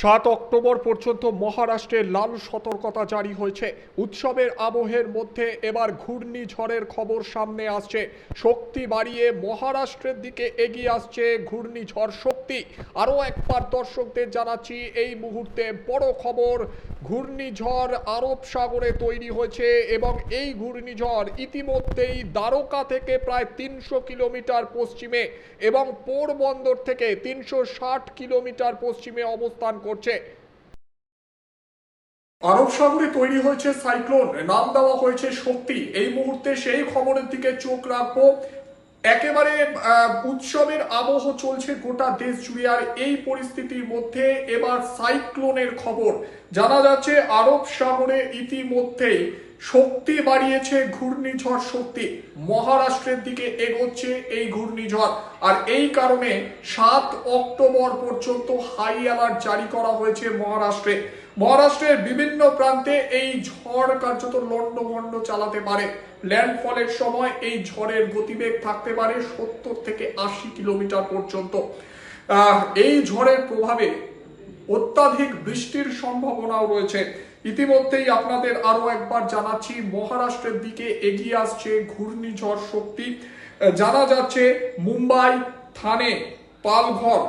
সাত অক্টোবর পর্যন্ত মহারাষ্ট্রে লাল সতর্কতা জারি হয়েছে। উৎসবের আবহের মধ্যে এবার ঘূর্ণিঝড়ের খবর সামনে আসছে। শক্তি বাড়িয়ে মহারাষ্ট্রের দিকে এগিয়ে আসছে ঘূর্ণিঝড় শক্তি। আরও একবার দর্শকদের জানাচ্ছি, এই মুহূর্তে বড় খবর, ঘূর্ণিঝড় আরব সাগরে তৈরি হয়েছে এবং এই ঘূর্ণিঝড় ইতিমধ্যেই দ্বারকা থেকে প্রায় তিনশো কিলোমিটার পশ্চিমে এবং পোরবন্দর থেকে তিনশো ষাট কিলোমিটার পশ্চিমে অবস্থান করছে। আরব সাগরে তৈরি হয়েছে সাইক্লোন, নাম দেওয়া হয়েছে শক্তি। এই মুহূর্তে সেই খবরের দিকে চোখ রাখব। একেবারে উৎসবের আবহ চলছে গোটা দেশ জুড়ে। আর এই পরিস্থিতির মধ্যে এবার সাইক্লোনের খবর। জানা যাচ্ছে, আরব সাগরে ইতিমধ্যেই শক্তি বাড়িয়েছে ঘূর্ণিঝড় শক্তি। মহারাষ্ট্রের দিকে এগোচ্ছে এই ঘূর্ণিঝড়। আর এই কারণে সাত অক্টোবর পর্যন্ত হাই অ্যালার্ট জারি করা হয়েছে মহারাষ্ট্রে। মহারাষ্ট্রের বিভিন্ন প্রান্তে এই ঝড় কার্যত লন্ডভন্ড চালাতে পারে। ল্যান্ডফলের সময় এই ঝড়ের গতিবেগ থাকতে পারে সত্তর থেকে আশি কিলোমিটার পর্যন্ত। এই ঝড়ের প্রভাবে অত্যাধিক বৃষ্টির সম্ভাবনাও রয়েছে। ইতিমধ্যেই আপনাদের আরও একবার জানাচ্ছি, মহারাষ্ট্রের দিকে এগিয়ে আসছে ঘূর্ণিঝড় শক্তি। জানা যাচ্ছে, মুম্বাই থানে পালঘর,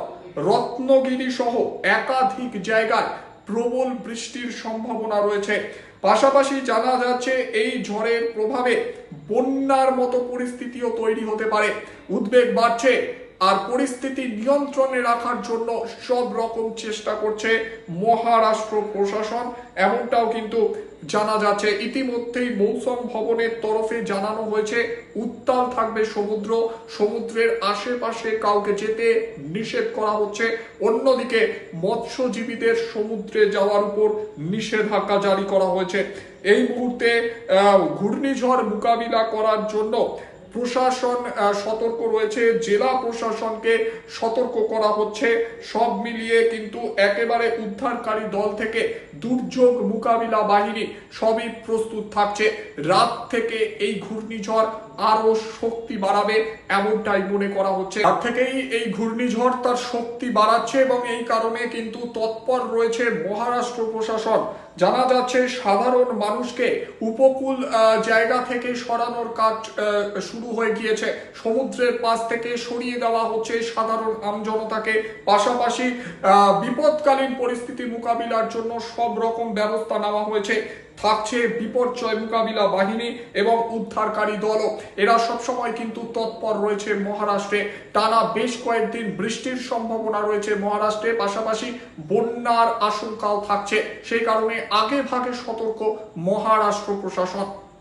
রত্নগিরি সহ একাধিক জায়গায় প্রবল বৃষ্টির সম্ভাবনা রয়েছে। পাশাপাশি জানা যাচ্ছে, এই ঝড়ের প্রভাবে বন্যার মতো পরিস্থিতিও তৈরি হতে পারে। উদ্বেগ বাড়ছে। আর পরিস্থিতি নিয়ন্ত্রণে রাখার জন্য সব রকম চেষ্টা করছে মহারাষ্ট্র প্রশাসন। এমনটাও কিন্তু জানা যাচ্ছে। ইতিমধ্যেই মৌসম ভবনের তরফে জানানো হয়েছে, উত্তাল থাকবে সমুদ্র। সমুদ্রের আশেপাশে কাউকে যেতে নিষেধ করা হচ্ছে। অন্যদিকে মৎস্যজীবীদের সমুদ্রে যাওয়ার উপর নিষেধাজ্ঞা জারি করা হয়েছে। এই মুহূর্তে ঘূর্ণিঝড় মোকাবিলা করার জন্য প্রশাসন সতর্ক রয়েছে, জেলা প্রশাসনকে সতর্ক করা হচ্ছে। সব মিলিয়ে কিন্তু একেবারে উদ্ধারকারী দল থেকে দুর্যোগ মোকাবিলা বাহিনী সবই প্রস্তুত থাকছে। রাত থেকে এই ঘূর্ণিঝড় আরও শক্তি বাড়াবে এমনটাই মনে করা হচ্ছে। রাত থেকেই এই ঘূর্ণিঝড় তার শক্তি বাড়াচ্ছে এবং এই কারণে কিন্তু তৎপর রয়েছে মহারাষ্ট্র প্রশাসন। জানা যাচ্ছে সাধারণ মানুষকে উপকূল জায়গা থেকে সরানোর কাজ শুরু হয়ে গিয়েছে। সমুদ্রের পাশ থেকে সরিয়ে দেওয়া হচ্ছে সাধারণ আমজনতাকে পাশাপাশি বিপদকালীন পরিস্থিতি মোকাবিলার জন্য সব রকম ব্যবস্থা নেওয়া হয়েছে। থাকছে বিপর্যয় মোকাবিলা বাহিনী এবং উদ্ধারকারী দলও। এরা সবসময় কিন্তু তৎপর রয়েছে মহারাষ্ট্রে। টানা বেশ কয়েকদিন বৃষ্টির সম্ভাবনা রয়েছে মহারাষ্ট্রে। পাশাপাশি বন্যার আশঙ্কাও থাকছে। সেই কারণে আগে ভাগে সতর্ক মহারাষ্ট্র প্রশাসন।